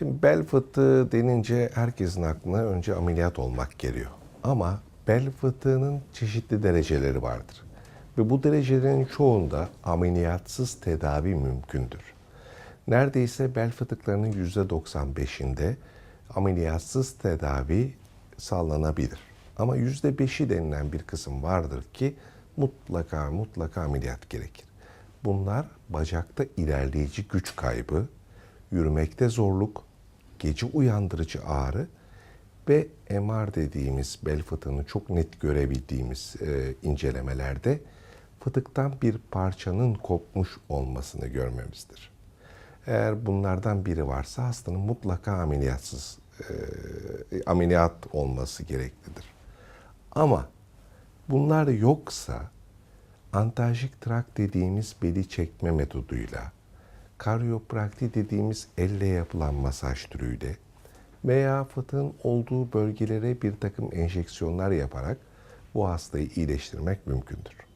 Şimdi bel fıtığı denince herkesin aklına önce ameliyat olmak geliyor. Ama bel fıtığının çeşitli dereceleri vardır. Ve bu derecelerin çoğunda ameliyatsız tedavi mümkündür. Neredeyse bel fıtıklarının %95'inde ameliyatsız tedavi sağlanabilir. Ama %5'i denilen bir kısım vardır ki mutlaka mutlaka ameliyat gerekir. Bunlar bacakta ilerleyici güç kaybı, yürümekte zorluk, gece uyandırıcı ağrı ve MR dediğimiz bel fıtığını çok net görebildiğimiz e, incelemelerde fıtıktan bir parçanın kopmuş olmasını görmemizdir. Eğer bunlardan biri varsa hastanın mutlaka ameliyatsız e, ameliyat olması gereklidir. Ama bunlar yoksa antajik trak dediğimiz beli çekme metoduyla, karyoprakti dediğimiz elle yapılan masaj türüyle veya fıtığın olduğu bölgelere bir takım enjeksiyonlar yaparak bu hastayı iyileştirmek mümkündür.